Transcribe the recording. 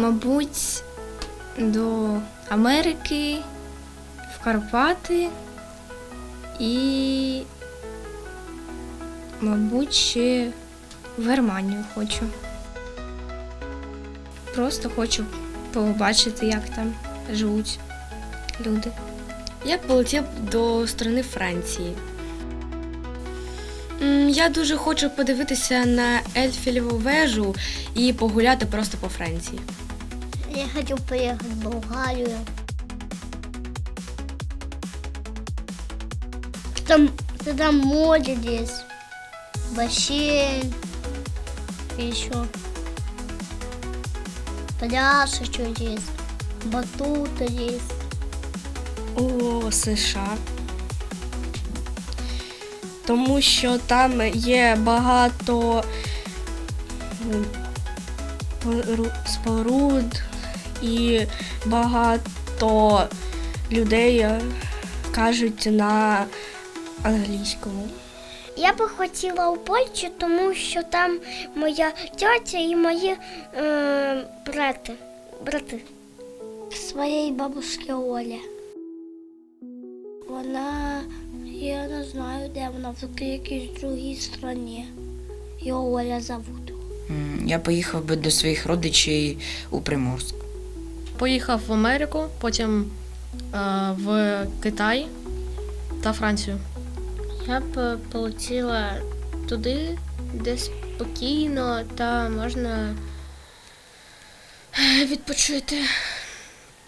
Мабуть, до Америки, в Карпати і, мабуть, ще в Германію хочу. Просто хочу побачити, як там живуть люди. Я б полетів до сторони Франції. Я дуже хочу подивитися на Ельфілеву вежу і погуляти просто по Франції. Я хочу поехать в Болгарию. Там, там море здесь, бассейн, и еще пляж еще есть, батуты есть. у США. Тому що там є багато споруд і багато людей кажуть на англійському. Я би хотіла у Польщу, тому що там моя тьотя і мої е, брати. брати. Своєї бабушки Олі. Вона, я не знаю, де вона, в якійсь другій країні. Його Оля зовут. Я поїхав би до своїх родичів у Приморськ. Поїхав в Америку, потім е, в Китай та Францію. Я б полетіла туди, де спокійно та можна е, відпочити.